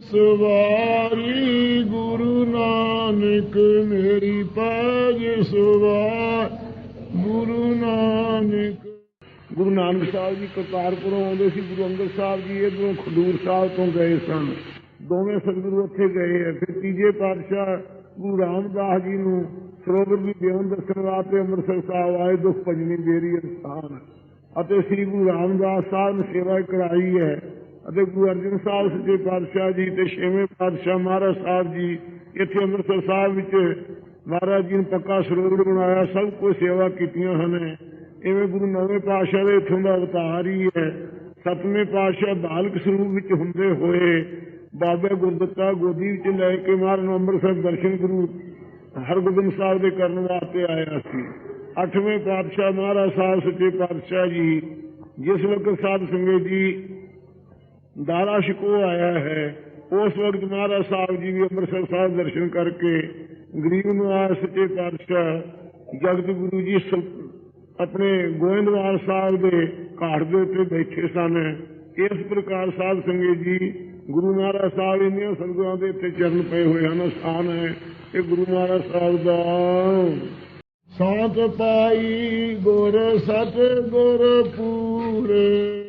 ਸਵਾਰੀ ਗੁਰੂ ਨਾਨਕ ਮੇਰੀ ਪੈਜ ਸਵਾਰ। ਗੁਰੂ ਨਾਨਕ ਗੁਰੂ ਨਾਨਕ ਸਾਹਿਬ ਜੀ ਕਰਤਾਰਪੁਰੋਂ ਆਉਂਦੇ ਸੀ, ਗੁਰੂ ਅੰਗਦ ਸਾਹਿਬ ਜੀ ਇਧਰੋਂ ਖਡੂਰ ਸਾਹਿਬ ਤੋਂ ਗਏ ਸਨ। ਦੋਵੇਂ ਸਤਿਗੁਰੂ ਉੱਥੇ ਗਏ ਆ। ਫਿਰ ਤੀਜੇ ਪਾਤਸ਼ਾਹ ਗੁਰੂ ਰਾਮਦਾਸ ਜੀ ਨੂੰ ਸਰੋਵਰ ਦੀ ਬੇਅੰਤ ਦੱਸਣ ਵਾਸਤੇ ਅੰਮ੍ਰਿਤਸਰ ਸਾਹਿਬ ਆਏ, ਦੁਖ ਭਜਨੀ ਦੇਰੀ ਅਸਥਾਨ। ਅਤੇ ਸ੍ਰੀ ਗੁਰੂ ਰਾਮਦਾਸ ਸਾਹਿਬ ਨੇ ਸੇਵਾ ਕਰਾਈ ਹੈ। ਅਤੇ ਗੁਰੂ ਅਰਜਨ ਸਾਹਿਬ ਸੱਚੇ ਪਾਤਸ਼ਾਹ ਜੀ ਤੇ ਛੇਵੇਂ ਪਾਤਸ਼ਾਹ ਮਹਾਰਾਜ ਸਾਹਿਬ ਜੀ, ਇੱਥੇ ਅੰਮ੍ਰਿਤਸਰ ਸਾਹਿਬ ਵਿੱਚ ਮਹਾਰਾਜ ਜੀ ਨੇ ਪੱਕਾ ਸਰੋਵਰ ਬਣਾਇਆ, ਸਭ ਕੁਝ ਸੇਵਾ ਕੀਤੀਆਂ ਹਨ। ਇਵੇਂ ਗੁਰੂ ਨੌਵੇਂ ਪਾਤਸ਼ਾਹ ਦੇ ਇੱਥੋਂ ਦਾ ਅਵਤਾਰ ਹੀ ਹੈ। ਸਤਵੇਂ ਪਾਤਸ਼ਾਹ ਬਾਲਕ ਸਰੂਪ ਵਿੱਚ ਹੁੰਦੇ ਹੋਏ ਬਾਬਾ ਗੁਰਦੱਤਾ ਗੋਦੀ ਵਿੱਚ ਲੈ ਕੇ ਮਹਾਰਾਜ ਨੂੰ ਅੰਮ੍ਰਿਤਸਰ ਦਰਸ਼ਨ ਗੁਰੂ ਹਰਗੋਬਿੰਦ ਸਾਹਿਬ ਦੇ ਕਰਨ ਵਾਸਤੇ ਆਇਆ ਸੀ। ਅੱਠਵੇਂ ਪਾਤਸ਼ਾਹ ਮਹਾਰਾਜ ਸਾਹਿਬ ਸੱਚੇ ਪਾਤਸ਼ਾਹ ਜੀ, ਜਿਸ ਵਕਤ ਸਾਧ ਸੰਗਤ ਜੀ ਦਾਰਾ ਸ਼ਿਕੋ ਆਇਆ ਹੈ। ਉਸ ਵਕਤ ਮਹਾਰਾਜ ਸਾਹਿਬ ਜੀ ਵੀ ਅੰਮ੍ਰਿਤਸਰ ਸਾਹਿਬ ਦਰਸ਼ਨ ਕਰਕੇ ਗਰੀਬ ਨਿਵਾਸ ਸੱਚੇ ਪਾਤਸ਼ਾਹ ਜਗਤ ਗੁਰੂ ਜੀ ਆਪਣੇ ਗੋਇੰਦਵਾਲ ਸਾਹਿਬ ਦੇ ਘਾਟ ਦੇ ਉੱਤੇ ਬੈਠੇ ਸਨ। ਇਸ ਪ੍ਰਕਾਰ ਸਾਧ ਸੰਗਤ ਜੀ ਗੁਰੂ ਮਹਾਰਾਜ ਸਾਹਿਬ ਇੰਨੀਆਂ ਸੰਗਤਾਂ ਦੇ ਇੱਥੇ ਚਰਨ ਪਏ ਹੋਏ ਹਨ ਸਥਾਨ ਹੈ। ਇਹ ਗੁਰੂ ਮਹਾਰਾਜ ਸਾਹਿਬ ਦਾ ਸਾਤ ਪਾਈ ਗੁਰ ਸਤ ਗੁਰ ਪੂਰੇ।